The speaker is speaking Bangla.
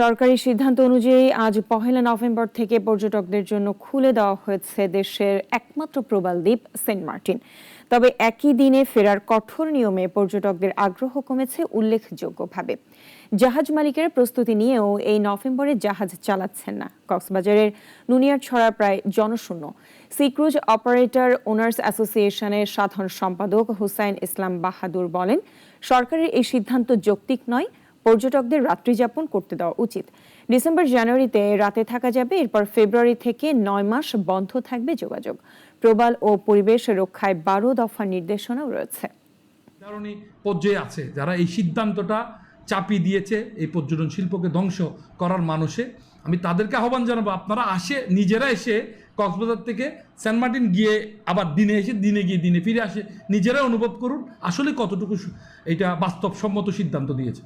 সরকারি সিদ্ধান্ত অনুযায়ী আজ পহেলা নভেম্বর থেকে পর্যটকদের জন্য খুলে দেওয়া হয়েছে দেশের একমাত্র প্রবাল দ্বীপ, সেন্ট মার্টিন। তবে একই দিনে ফেরার কঠোর নিয়মে পর্যটকদের আগ্রহ কমেছে উল্লেখযোগ্যভাবে। জাহাজ মালিকেরা প্রস্তুতি নিয়েও এই নভেম্বরে জাহাজ চালাচ্ছেন না। কক্সবাজারের নুনিয়ার ছড়া প্রায় জনশূন্য। সিক্রুজ অপারেটর ওনার্স অ্যাসোসিয়েশনের সাধারণ সম্পাদক হুসাইন ইসলাম বাহাদুর বলেন, সরকারের এই সিদ্ধান্ত যৌক্তিক নয় পর্যটকদের রাত্রিযাপন করতে দেওয়া উচিত। ডিসেম্বর, জানুয়ারিতে রাতে থাকা যাবে, এরপর ফেব্রুয়ারি থেকে নয় মাস বন্ধ থাকবে যোগাযোগ। প্রবাল ও পরিবেশ রক্ষায় বারো দফা নির্দেশনাও রয়েছে। পর্যায়ে আছে, যারা এই সিদ্ধান্তটা চাপিয়ে দিয়েছে এই পর্যটন শিল্পকে ধ্বংস করার মানুষে। আমি তাদেরকে আহ্বান জানাব, আপনারা আসে, নিজেরা এসে কক্সবাজার থেকে সেন্ট মার্টিন গিয়ে আবার দিনে এসে, দিনে গিয়ে দিনে ফিরে আসে নিজেরা অনুভব করুন আসলে কতটুকু এটা বাস্তবসম্মত সিদ্ধান্ত দিয়েছে।